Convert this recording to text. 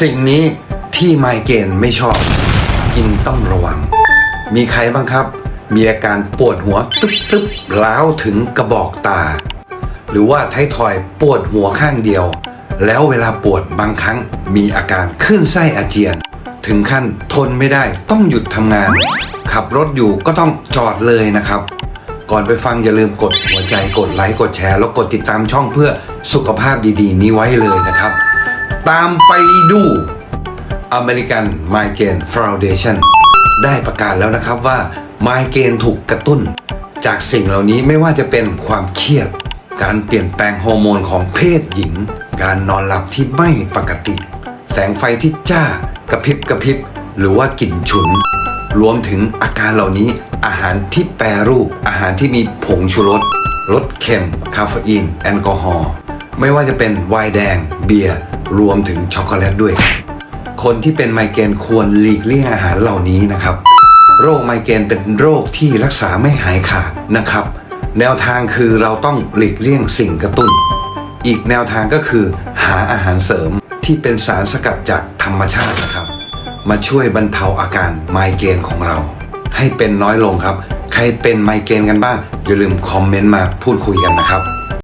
สิ่งนี้ที่ไมเกรนไม่ชอบ กินต้องระวัง มีใครบ้างครับ มีอาการปวดหัวตึ๊บตึ๊บล้าวถึงกระบอกตา หรือว่าไททอยปวดหัวข้างเดียว แล้วเวลาปวดบางครั้งมีอาการขึ้นไส้อาเจียน ถึงขั้นทนไม่ได้ต้องหยุดทำงาน ขับรถอยู่ก็ต้องจอดเลยนะครับ ก่อนไปฟังอย่าลืมกดหัวใจกดไลค์กดแชร์ แล้วกดติดตามช่องเพื่อสุขภาพดีๆ นี้ไว้เลยนะครับ ตามไปดู American Migraine Foundation ได้ประกาศแล้วนะครับว่าไมเกรนถูกกระตุ้น จากสิ่งเหล่านี้ไม่ว่าจะเป็นความเครียด การเปลี่ยนแปลงฮอร์โมนของเพศหญิง การนอนหลับที่ไม่ปกติ แสงไฟที่จ้ากระพริบกระพริบ หรือว่ากลิ่นฉุน รวมถึงอาการเหล่านี้อาหารที่แปรรูป อาหารที่มีผงชูรสรสเค็ม คาเฟอีน แอลกอฮอล์ไม่ว่าจะเป็นไวน์แดง เบียร์ รวมถึงช็อกโกแลตด้วย คนที่เป็นไมเกรนควรหลีกเลี่ยงอาหารเหล่านี้นะครับ โรคไมเกรนเป็นโรคที่รักษาไม่หายขาดนะครับ แนวทางคือเราต้องหลีกเลี่ยงสิ่งกระตุ้น อีกแนวทางก็คือ หาอาหารเสริมที่เป็นสารสกัดจากธรรมชาตินะครับ มาช่วยบรรเทาอาการไมเกรนของเรา ให้เป็นน้อยลงครับ ใครเป็นไมเกรนกันบ้างอย่าลืมคอมเมนต์มาพูดคุยกันนะครับ